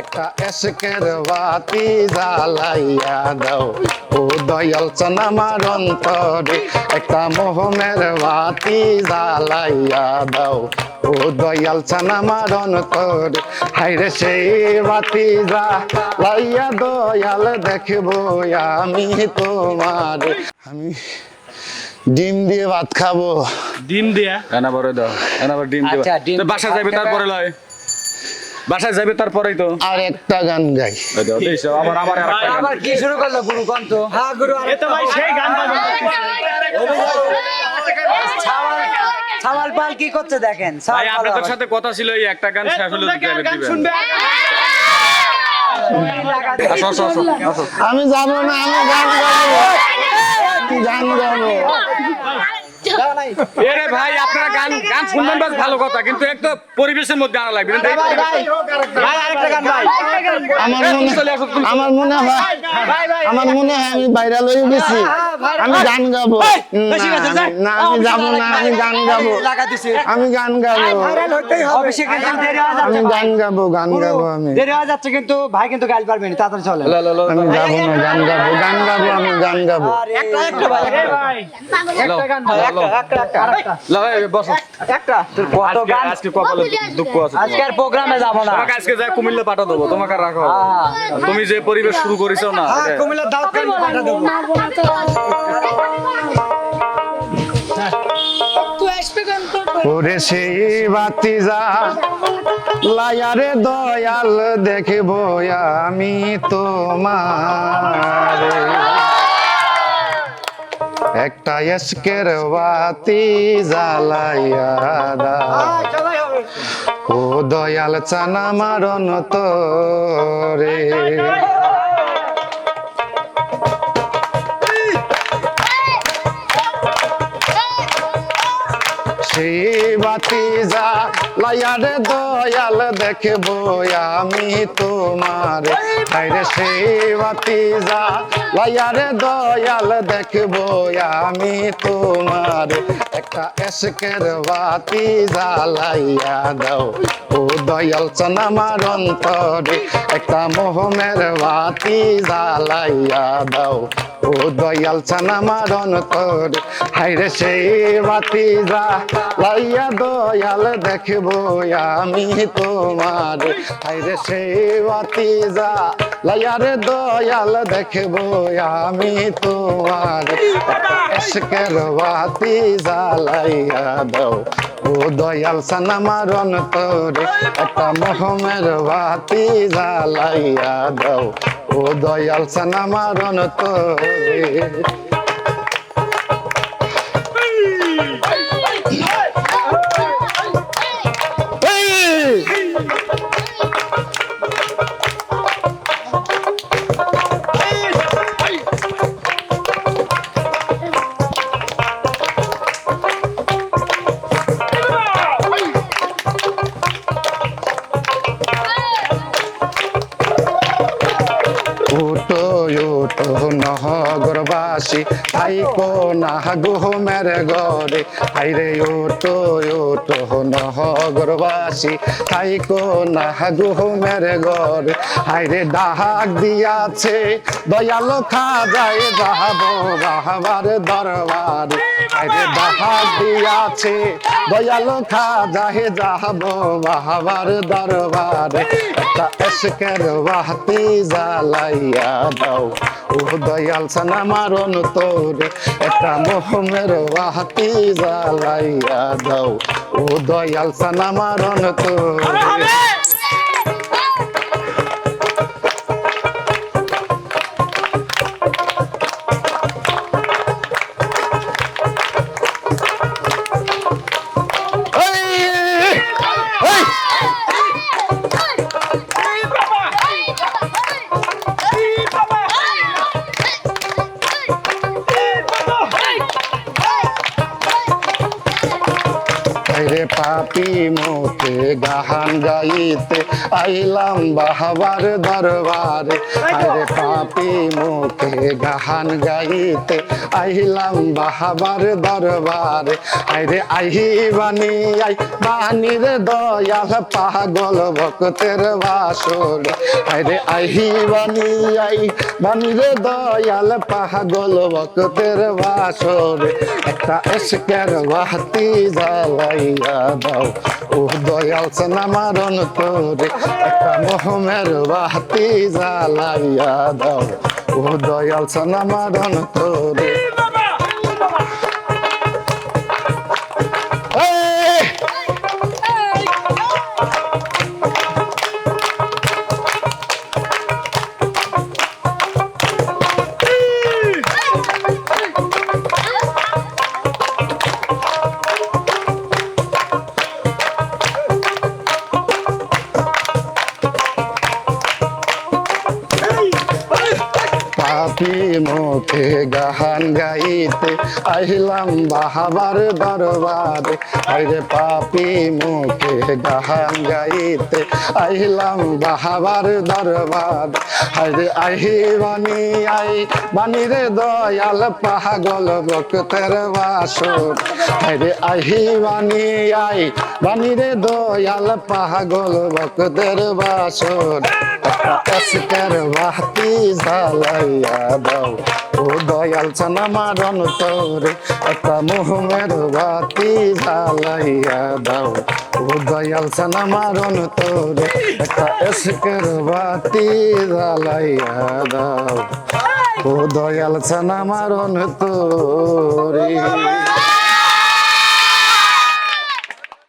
একটা এসকের বাতি জ্বালাইয়া দাও। ও দয়াল চান আমার অন্তরে একটা মোহমের বাতি জ্বালাইয়া দাও। ও দয়াল চান আমার অন্তরে হাইরে সেই বাতি জ্বালাইয়া দয়াল দেখব আমি তোমার। আমি ডিম দিয়ে ভাত খাব। ডিম দিয়া? এনা বড় দাও এনা বড় ডিম আচ্ছা, তো বাসায় যাবে তারপরে লয়। বাসায় যাবে তারপরেই তো। আর একটা গান গাই। আবার আবার আবার কি শুরু করল গুরু কন্ত? হ্যাঁ গুরু তো ভাই সেই গান পাল কি করছে দেখেন? ভাই আপনাদের সাথে কথা ছিল এই একটা গান শেষ হলো দিতে হবে গান শুনবে? আমি যাব না আমি গান গাবো। গান গাবো এরে ভাই গান গান শুনবেন বাস ভালো কথা কিন্তু একটা পরিবেশের মধ্যে আনা লাগবে। ভাই আরেকটা গান ভাই। আমার মনে আমার মনে হয় আমার মনে হয় আমি ভাইরাল হয়ে গেছি। আমি গান গাবো। না, আমি- যাব না আমি গান গাবো। আমি গান গাবো। হয়ে আমি গান গাবো গান গাবো আমি। দেরি হয়ে যাচ্ছে কিন্তু ভাই কিন্তু গাইল পারবে না তাড়াতাড়ি চলে আমি গাবো না গান গাবো গান গাবো আমি গান গাবো। একটা একটা ভাই এ ভাই। লো, একটা গান ভাই লো, লো। একটা একটা আরেকটা। লো, একটা। তোর কত গান আজকে কপালে দুঃখ আছে। তোমার। আজকের প্রোগ্রামে যাব না। তোমাকে আজকে যাই কুমিল্লা পাঠা দেবো তোমাকে রাখো তুমি যে পরিবেশ শুরু করেছ না দাওয়াত পাঠা দেবো। ওরে সেই লায়ারে দয়াল দেখব আমি তোমার। একটা এসকের বাতি জ্বালাইয়া দাও ও দয়াল চানা মারণ তোরে। সেই বাতি যা লায়ারে দয়াল দেখব আমি তোমার। বাতি যা লায়ারে দয়াল দেখব আমি তোমার। একটা এসকের বাতি জ্বালাইয়া দাও। ও দয়াল আমার অন্তরে, একটা মোহমের বাতি জ্বালাইয়া দাও। ও দয়াল আমার অন্তরে হাইরে সেই বাতি যা লাইয়া দয়াল দেখব আমি তোমার। হাইরে সেই বাতি যা লাইয়ারে দয়াল দেখব আমি তোমার। এসকের বাতি জ্বালাইয়া দাও। ও দয়াল চান আমার অন্তরে একটা মোহমের বাতি জ্বালাইয়া দাও। ও দয়াল চান আমার অন্তরে উটো উটো নহগরবাসী আইকো না গুহমের গরে হাইরে উটো উটো নহগরবাসী আইকো না গুহমের গরে হাইরে ডাহাক দিয়াছে, দয়ালো খা যায় যাহাবো বাহাবার দরবারে। হাইরে ডাহাক দিয়াছে, দয়ালো খা যায় যাহাবো বাহাবার দরবারে। একটা এসকের বাহতি জ্বালাইয়া দাও ও দয়াল সানা মারণ তোরে একটা মোহমের বাহাতি জ্বালাইয়া দাও। ও দয়াল সানা মারণ তোরে। রে পাপি মোতে গাহান গাইতে আইলাম বাহাবার দরবারে আরে পাপি মুখে গাহান গাইতে আইলাম বাহাবার দরবারে। আরে আহি বানি আই বানি রে দয়াল পাগল ভক্তের বাসর। আরে আহি বানি আই বানি রে দয়াল পাগল ভক্তের বাসর। একটা এসকের বাতি জ্বালাইয়া দাও, ও দয়াল আমার অন্তরে একটা মোহমের বাতি জ্বালাইয়া দাও ও দয়াল আমার অন্তরে Aqui. মুখে গাহান গাইতে আহিলাম বাহাবার দরবারে। আরে পাপি মুখে গাহান গাইতে আহিলাম বাহাবার দরবার। আরে আহি বানি আই বানি রে দয়াল পাগল ভক্তের বাসর। আরে আহি বানি আই বানি রে দয়াল পাগল ভক্তের বাসর। অস্কার বাতি জ্বালাইয়া দাও। ও দয়াল ছানা মারন তোরে, একটা মোহমের বাতি জ্বালাইয়া দাও। ও দয়াল ছানা মারন তোরে, একটা এসকের বাতি জ্বালাইয়া দাও। ও দয়াল ছানা মারন তোরে।